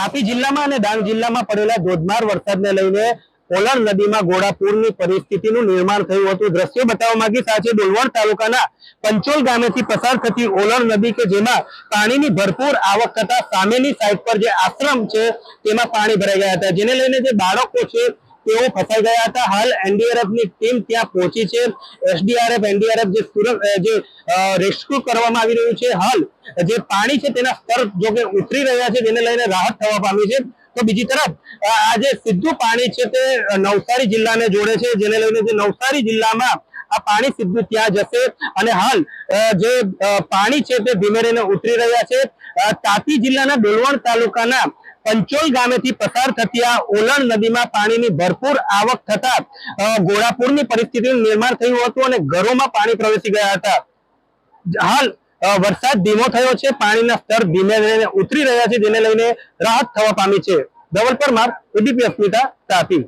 તાપી જિલ્લામાં અને ડાંગ જિલ્લામાં પડેલા ધોધમાર વરસાદને લઈને કોલર નદીમાં ઘોડાપુરની પરિસ્થિતિનું નિર્માણ થયું હતું. દ્રશ્ય બતાવવા માંગી સાથે ડોલવણ તાલુકાના પંચોલ ગામેથી પસાર થતી ઓલણ નદી કે જેમાં પાણીની ભરપૂર આવક થતા સામેની સાઈડ પર જે આશ્રમ છે, તેમાં પાણી ભરાઈ ગયા હતા. જેને લઈને જે બાળકો છે તેઓ ફસાઈ ગયા હતા. હાલ એનડીઆરએફની ટીમ ત્યાં પહોંચી છે. એસડીઆરએફ, એનડીઆરએફ જે સુરત જે રેસ્ક્યુ કરવામાં આવી રહ્યું છે. હાલ જે પાણી છે તેના સ્તર જો કે ઉતરી રહ્યા છે, જેને લઈને રાહત થવા પામી છે. તો બીજી તરફ આ જે સીધું પાણી છે તે નવસારી જિલ્લાને જોડે છે. જેને લઈને જે નવસારી જિલ્લામાં આ પાણી સીધું ત્યાં જશે અને હાલ જે પાણી છે તે ધીમે રહીને ઉતરી રહ્યા છે. તાપી જિલ્લાના ડોલવણ તાલુકાના પંચોલ ગામેથી પસાર થતી આ ઓલણ નદીમાં પાણીની ભરપૂર આવક થતા ગોળાપુરની પરિસ્થિતિનું નિર્માણ થયું હતું અને ઘરોમાં પાણી પ્રવેશી ગયા હતા. હાલ વરસાદ ધીમો થયો છે. પાણીના સ્તર ધીમે ધીમે ઉતરી રહ્યા છે, જેને લઈને રાહત થવા પામી છે. ધવલ પરમાર, એબીપી અસ્મિતા, તાપી.